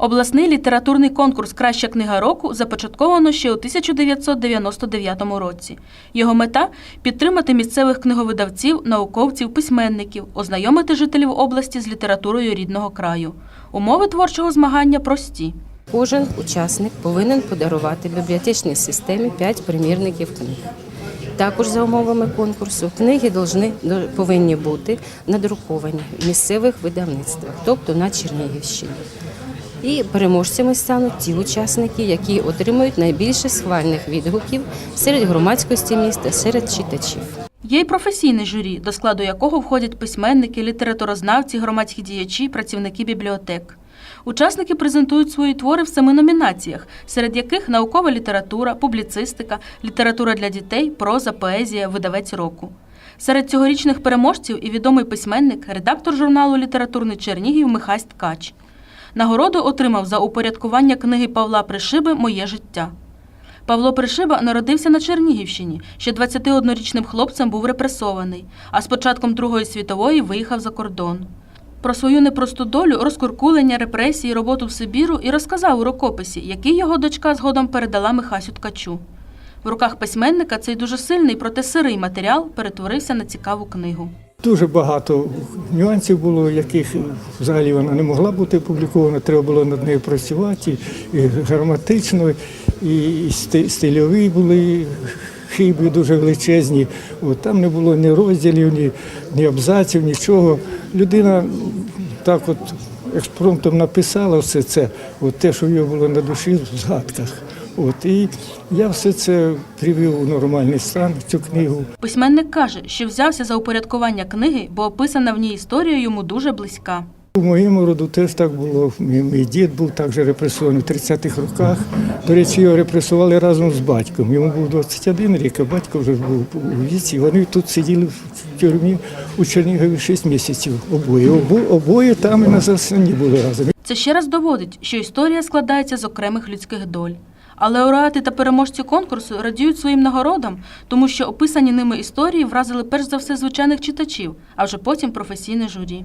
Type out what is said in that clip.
Обласний літературний конкурс Краща книга року започатковано ще у 1999 році. Його мета підтримати місцевих книговидавців, науковців, письменників, ознайомити жителів області з літературою рідного краю. Умови творчого змагання прості. Кожен учасник повинен подарувати бібліотечній системі 5 примірників книг. Також за умовами конкурсу книги должны, повинні бути надруковані в місцевих видавництвах, тобто на Чернігівщині. І переможцями стануть ті учасники, які отримують найбільше схвальних відгуків серед громадськості міста, серед читачів. Є й професійне журі, до складу якого входять письменники, літературознавці, громадські діячі, працівники бібліотек. Учасники презентують свої твори в семи номінаціях, серед яких наукова література, публіцистика, література для дітей, проза, поезія, видавець року. Серед цьогорічних переможців і відомий письменник, редактор журналу Літературний Чернігів Михась Ткач. Нагороду отримав за упорядкування книги Павла Пришиби Моє життя. Павло Пришиба народився на Чернігівщині. Ще 21-річним хлопцем був репресований, а з початком Другої світової виїхав за кордон. Про свою непросту долю, розкуркулення, репресії, роботу в Сибіру і розказав у рукописі, який його дочка згодом передала Михасю Ткачу. В руках письменника цей дуже сильний, проте сирий матеріал перетворився на цікаву книгу. Дуже багато нюансів було, яких взагалі вона не могла бути опублікована. Треба було над нею працювати і граматично, і сти- стильові були хиби дуже величезні. От, там не було ні розділів, ні, ні абзаців, нічого. Людина так от експромтом написала все це, от те, що в його було на душі в згадках. От, і я все це привів у нормальний стан, цю книгу. Письменник каже, що взявся за упорядкування книги, бо описана в ній історія йому дуже близька. У моєму роду теж так було. Мій, мій дід був також репресований в 30-х роках. До речі, його репресували разом з батьком. Йому був 21 рік, а батько вже був у віці. Вони тут сиділи в тюрмі у Чернігові 6 місяців. Обоє. Обо- обоє там і на засланні були разом. Це ще раз доводить, що історія складається з окремих людських доль. А лауреати та переможці конкурсу радіють своїм нагородам, тому що описані ними історії вразили перш за все звичайних читачів, а вже потім професійне журі.